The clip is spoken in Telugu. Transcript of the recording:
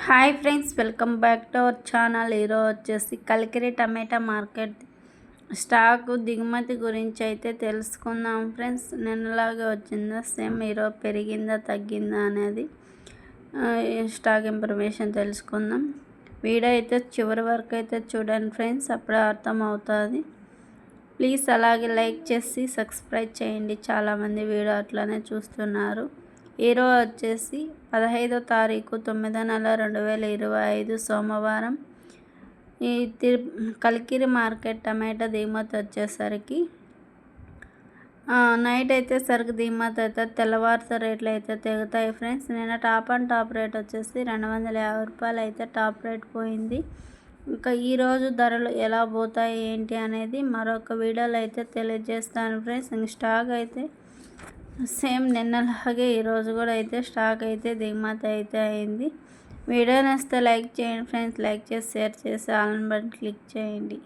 Hi friends welcome back to our channel. ఈరోజు వచ్చేసి కలికిరి టమాటా మార్కెట్ స్టాక్ దిగుమతి గురించి అయితే తెలుసుకుందాం ఫ్రెండ్స్. నిన్నలాగే వచ్చిందా సేమ్ ఈరోజు పెరిగిందా తగ్గిందా అనేది స్టాక్ ఇన్ఫర్మేషన్ తెలుసుకుందాం. వీడియో అయితే చివరి వరకు అయితే చూడండి ఫ్రెండ్స్ అప్పుడే అర్థం అవుతుంది ప్లీజ్ అలాగే లైక్ చేసి సబ్స్క్రైబ్ చేయండి. చాలామంది వీడియో అట్లానే చూస్తున్నారు. ఈరోజు వచ్చేసి పదహైదో తారీఖు తొమ్మిదో నెల రెండు వేల ఇరవై ఐదు సోమవారం. ఈ తిరు కలికిరి మార్కెట్ టమాటా దిగుమతి వచ్చేసరికి నైట్ అయితే సరుకు దిగుమతి అయితే తెల్లవారుతో రేట్లు అయితే తెగుతాయి ఫ్రెండ్స్. నిన్న టాప్ అండ్ టాప్ రేట్ వచ్చేసి రెండు వందల యాభై రూపాయలు అయితే టాప్ రేట్ పోయింది. ఇంకా ఈరోజు ధరలు ఎలా పోతాయి ఏంటి అనేది మరొక వీడియోలో అయితే తెలియజేస్తాను ఫ్రెండ్స్. ఇంక స్టాక్ అయితే సేమ్ నిన్నలాగే ఈరోజు కూడా అయితే స్టాక్ అయితే దిగుమతి అయితే అయింది. వీడియో నచ్చితే లైక్ చేయండి ఫ్రెండ్స్. లైక్ చేసి షేర్ చేసి ఆల్ బటన్ క్లిక్ చేయండి.